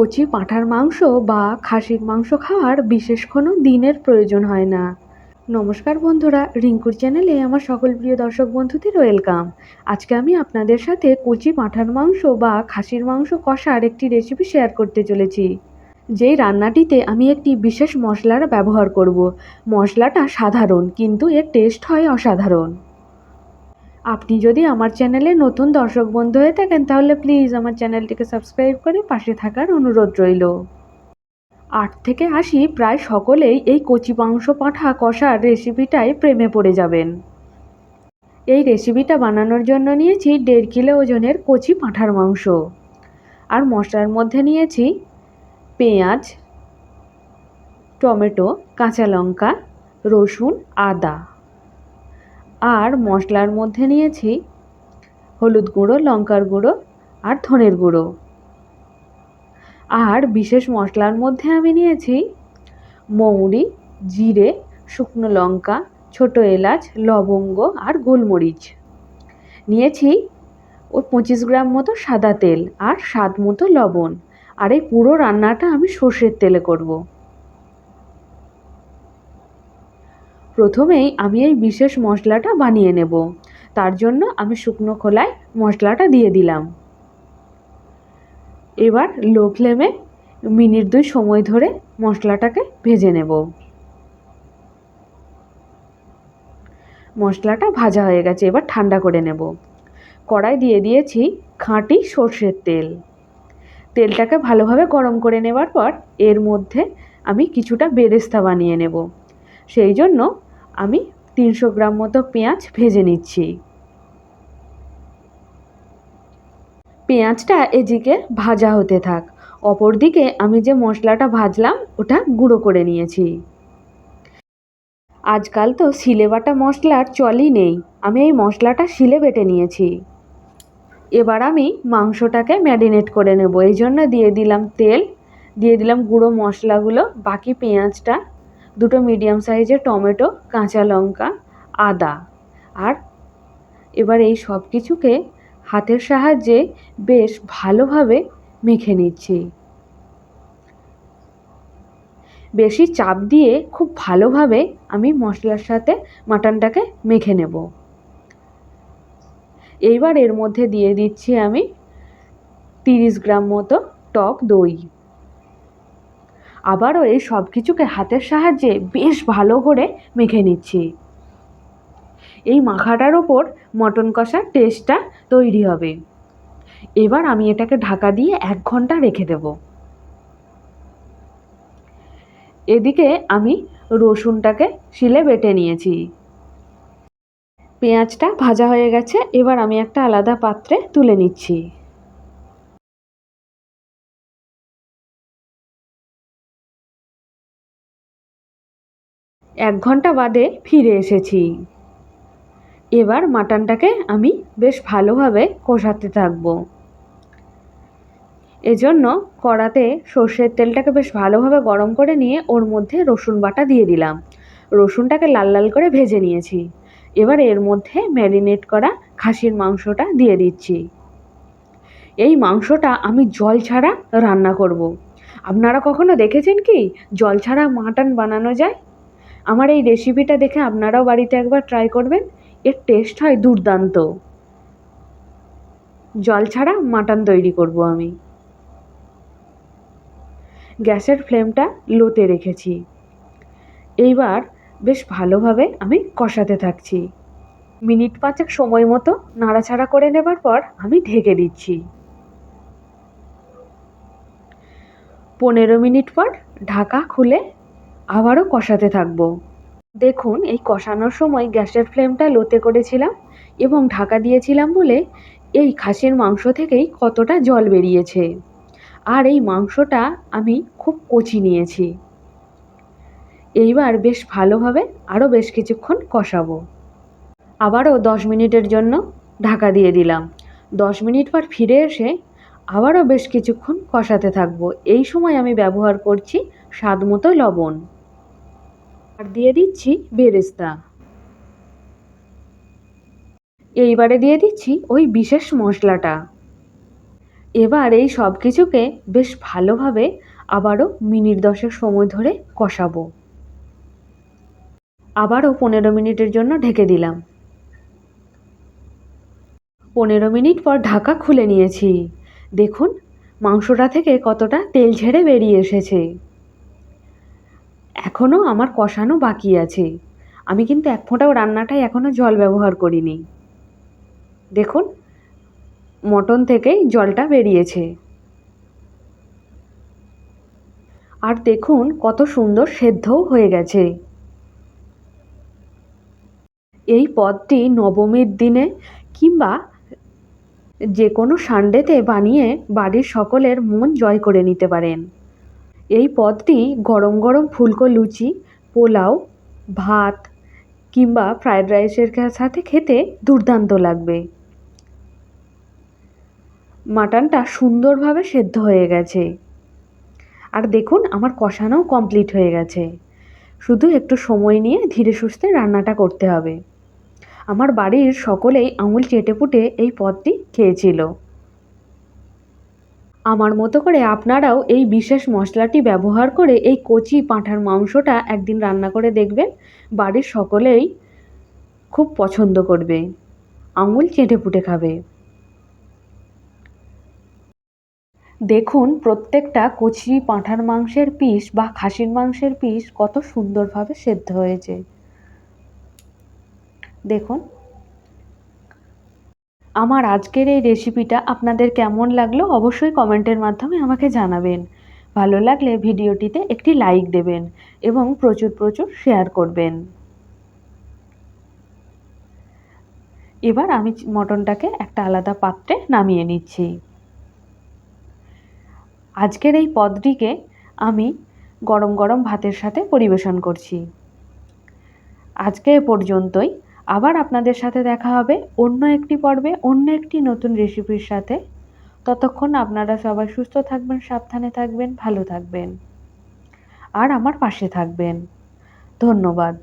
কচি পাঁঠার মাংস বা খাসির মাংস খাওয়ার বিশেষ কোনো দিনের প্রয়োজন হয় না। নমস্কার বন্ধুরা, রিঙ্কুর চ্যানেলে আমার সকল প্রিয় দর্শক বন্ধুদের ওয়েলকাম আজকে আমি আপনাদের সাথে কচি পাঁঠার মাংস বা খাসির মাংস কষার একটি রেসিপি শেয়ার করতে চলেছি। যেই রান্নাটিতে আমি একটি বিশেষ মশলার ব্যবহার করব। মশলাটা সাধারণ, কিন্তু এর টেস্ট হয় অসাধারণ। আপনি যদি আমার চ্যানেলে নতুন দর্শক বন্ধু হয়ে থাকেন, তাহলে প্লিজ আমার চ্যানেলটিকে সাবস্ক্রাইব করে পাশে থাকার অনুরোধ রইল। আট থেকে আশি প্রায় সকলেই এই কচি মাংস পাঁঠা কষার রেসিপিটায় প্রেমে পড়ে যাবেন। এই রেসিপিটা বানানোর জন্য নিয়েছি দেড় কিলো ওজনের কচি পাঁঠার মাংস। আর মশলার মধ্যে নিয়েছি পেঁয়াজ, টমেটো, কাঁচা লঙ্কা, রসুন, আদা। আর মশলার মধ্যে নিয়েছি হলুদ গুঁড়ো, লঙ্কার গুঁড়ো আর ধনের গুঁড়ো। আর বিশেষ মশলার মধ্যে আমি নিয়েছি মৌরি, জিরে, শুকনো লঙ্কা, ছোটো এলাচ, লবঙ্গ আর গোলমরিচ। নিয়েছি ওই পঁচিশ গ্রাম মতো সাদা তেল আর স্বাদ মতো লবণ। আর এই পুরো রান্নাটা আমি সর্ষের তেলে করব। প্রথমেই আমি এই বিশেষ মশলাটা বানিয়ে নেব। তার জন্য আমি শুকনো খোলায় মশলাটা দিয়ে দিলাম। এবার লো ফ্লেমে মিনিট দুই সময় ধরে মশলাটাকে ভেজে নেব। মশলাটা ভাজা হয়ে গেছে, এবার ঠান্ডা করে নেব। কড়াই দিয়ে দিয়েছি খাঁটি সর্ষের তেল। তেলটাকে ভালোভাবে গরম করে নেবার পর এর মধ্যে আমি কিছুটা বেরেস্তা বানিয়ে নেব। সেই জন্য আমি তিনশো গ্রাম মতো পেঁয়াজ ভেজে নিচ্ছি। পেঁয়াজটা এদিকে ভাজা হতে থাক। অপরদিকে আমি যে মশলাটা ভাজলাম, ওটা গুঁড়ো করে নিয়েছি। আজকাল তো শিলে বাটা মশলার চলই নেই। আমি এই মশলাটা শিলে বেটে নিয়েছি। এবার আমি মাংসটাকে ম্যারিনেট করে নেব। এই জন্য দিয়ে দিলাম তেল, দিয়ে দিলাম গুঁড়ো মশলাগুলো, বাকি পেঁয়াজটা দুটো মিডিয়াম সাইজের টমেটো, কাঁচা লঙ্কা, আদা। আর এবার এই সব কিছুকে হাতের সাহায্যে বেশ ভালোভাবে মেখে নিচ্ছি। বেশি চাপ দিয়ে খুব ভালোভাবে আমি মশলার সাথে মাটনটাকে মেখে নেব। এইবার এর মধ্যে দিয়ে দিচ্ছি আমি তিরিশ গ্রাম মতো টক দই। আবারও এই সব কিছুকে হাতের সাহায্যে বেশ ভালো করে মেখে নিচ্ছি। এই মাখাটার ওপর মটন কষার টেস্টটা তৈরি হবে। এবার আমি এটাকে ঢাকা দিয়ে এক ঘণ্টা রেখে দেব। এদিকে আমি রসুনটাকে শিলে বেটে নিয়েছি। পেঁয়াজটা ভাজা হয়ে গেছে, এবার আমি একটা আলাদা পাত্রে তুলে নিচ্ছি। এক ঘণ্টা বাদে ফিরে এসেছি। এবার মাটনটাকে আমি বেশ ভালোভাবে কষাতে থাকব। এজন্য কড়াতে সর্ষের তেলটাকে বেশ ভালোভাবে গরম করে নিয়ে ওর মধ্যে রসুন বাটা দিয়ে দিলাম। রসুনটাকে লাল লাল করে ভেজে নিয়েছি। এবার এর মধ্যে ম্যারিনেট করা খাসির মাংসটা দিয়ে দিচ্ছি। এই মাংসটা আমি জল ছাড়া রান্না করব। আপনারা কখনো দেখেছেন কি, জল ছাড়া মাটন বানানো যায়? আমার এই রেসিপিটা দেখে আপনারাও বাড়িতে একবার ট্রাই করবেন। এর টেস্ট হয় দুর্দান্ত। জল ছাড়া মাটন তৈরি করব আমি। গ্যাসের ফ্লেমটা লোতে রেখেছি। এইবার বেশ ভালোভাবে আমি কষাতে থাকছি। মিনিট পাঁচেক সময় মতো নাড়াচাড়া করে নেবার পর আমি ঢেকে দিচ্ছি। পনেরো মিনিট পর ঢাকা খুলে আবারও কষাতে থাকব। দেখুন, এই কষানোর সময় গ্যাসের ফ্লেমটা লোতে করেছিলাম এবং ঢাকা দিয়েছিলাম বলে এই খাসির মাংস থেকেই কতটা জল বেরিয়েছে। আর এই মাংসটা আমি খুব কচি নিয়েছি। এইবার বেশ ভালোভাবে আরও বেশ কিছুক্ষণ কষাবো। আবারও দশ মিনিটের জন্য ঢাকা দিয়ে দিলাম। দশ মিনিট পর ফিরে এসে আবারও বেশ কিছুক্ষণ কষাতে থাকব। এই সময় আমি ব্যবহার করছি স্বাদ মতো লবণ। আর দিয়ে দিচ্ছি বেরেস্তা। এইবারে দিয়ে দিচ্ছি ওই বিশেষ মশলাটা। এবার এই সব কিছুকে বেশ ভালোভাবে আবারও মিনিট দশেক সময় ধরে কষাবো। আবারও পনেরো মিনিটের জন্য ঢেকে দিলাম। পনেরো মিনিট পর ঢাকা খুলে নিয়েছি। দেখুন, মাংসটা থেকে কতটা তেল ঝেড়ে বেরিয়ে এসেছে। এখনও আমার কষানো বাকি আছে। আমি কিন্তু এক ফোঁটাও রান্নাটায় এখনও জল ব্যবহার করিনি। দেখুন, মটন থেকেই জলটা বেরিয়েছে। আর দেখুন, কত সুন্দর সেদ্ধও হয়ে গেছে। এই পদটি নবমীর দিনে কিংবা যে কোনো সানডেতে বানিয়ে বাড়ির সকলের মন জয় করে নিতে পারেন। এই পদটি গরম গরম ফুলকো লুচি, পোলাও, ভাত কিংবা ফ্রায়েড রাইসের সাথে খেতে দুর্দান্ত লাগবে। মাটনটা সুন্দরভাবে সেদ্ধ হয়ে গেছে। আর দেখুন, আমার কষানোও কমপ্লিট হয়ে গেছে। শুধু একটু সময় নিয়ে ধীরে সুস্থে রান্নাটা করতে হবে। আমার বাড়ির সকলেই আঙুল চেটে চেটেপুটে এই পদটি খেয়েছিল। আমার মতো করে আপনারাও এই বিশেষ মশলাটি ব্যবহার করে এই কচি পাঁঠার মাংসটা একদিন রান্না করে দেখবেন। বাড়ির সকলেই খুব পছন্দ করবে। আঙুল চেটেপুটে খাবে। দেখুন, প্রত্যেকটা কচি পাঁঠার মাংসের পিস বা খাসির মাংসের পিস কত সুন্দরভাবে সেদ্ধ হয়েছে। দেখুন। আমার আজকের এই রেসিপিটা আপনাদের কেমন লাগল অবশ্যই কমেন্টের মাধ্যমে আমাকে জানাবেন। ভালো লাগলে ভিডিওটিতে একটি লাইক দেবেন এবং প্রচুর প্রচুর শেয়ার করবেন। এবার আমি মটনটাকে একটা আলাদা পাত্রে নামিয়ে নিচ্ছি। আজকের এই পদটিকে আমি গরম গরম ভাতের সাথে পরিবেশন করছি। আজকে এ পর্যন্তই। আবার আপনাদের সাথে দেখা হবে অন্য একটি পর্বে, অন্য একটি নতুন রেসিপির সাথে। ততক্ষণ আপনারা সবাই সুস্থ থাকবেন, সাবধানে থাকবেন, ভালো থাকবেন। আর আমার পাশে থাকবেন। ধন্যবাদ।